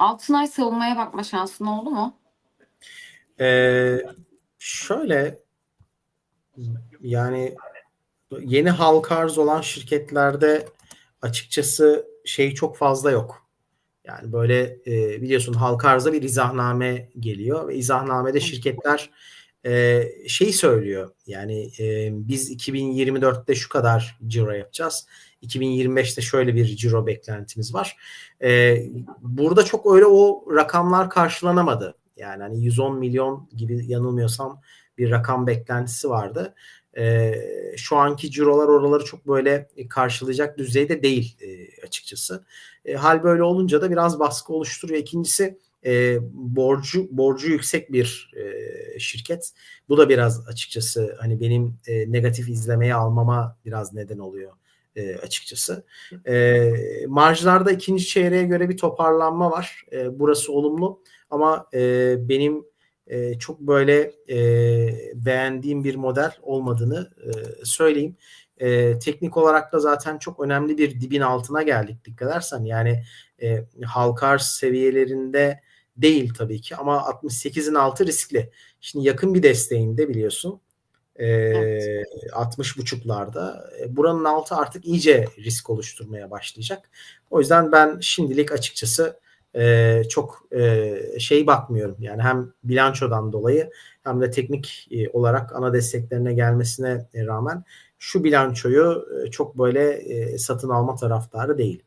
Altınay savunmaya bakma şansın oldu mu? Ee, şöyle yani yeni halka arz olan şirketlerde açıkçası şey çok fazla yok. Yani böyle e, biliyorsun halka arza bir izahname geliyor ve izahnamede şirketler e, şey söylüyor. Yani e, biz 2024'te şu kadar ciro yapacağız. 2025'te şöyle bir ciro beklentimiz var. E, burada çok öyle o rakamlar karşılanamadı. Yani hani 110 milyon gibi yanılmıyorsam bir rakam beklentisi vardı. E, şu anki cirolar oraları çok böyle karşılayacak düzeyde değil e, açıkçası. E, hal böyle olunca da biraz baskı oluşturuyor. İkincisi e, borcu borcu yüksek bir şirket. Bu da biraz açıkçası hani benim e, negatif izlemeye almama biraz neden oluyor e, açıkçası. E, marjlarda ikinci çeyreğe göre bir toparlanma var. E, burası olumlu ama e, benim e, çok böyle e, beğendiğim bir model olmadığını e, söyleyeyim. E, teknik olarak da zaten çok önemli bir dibin altına geldik dikkat edersen. Yani e, halka arz seviyelerinde değil tabii ki ama 68'in altı riskli. Şimdi yakın bir desteğinde biliyorsun. E, Evet. 60 buçuklarda. Buranın altı artık iyice risk oluşturmaya başlayacak. O yüzden ben şimdilik açıkçası e, çok e, şey bakmıyorum. Yani hem bilançodan dolayı hem de teknik e, olarak ana desteklerine gelmesine rağmen şu bilançoyu e, çok böyle e, satın alma taraftarı değil.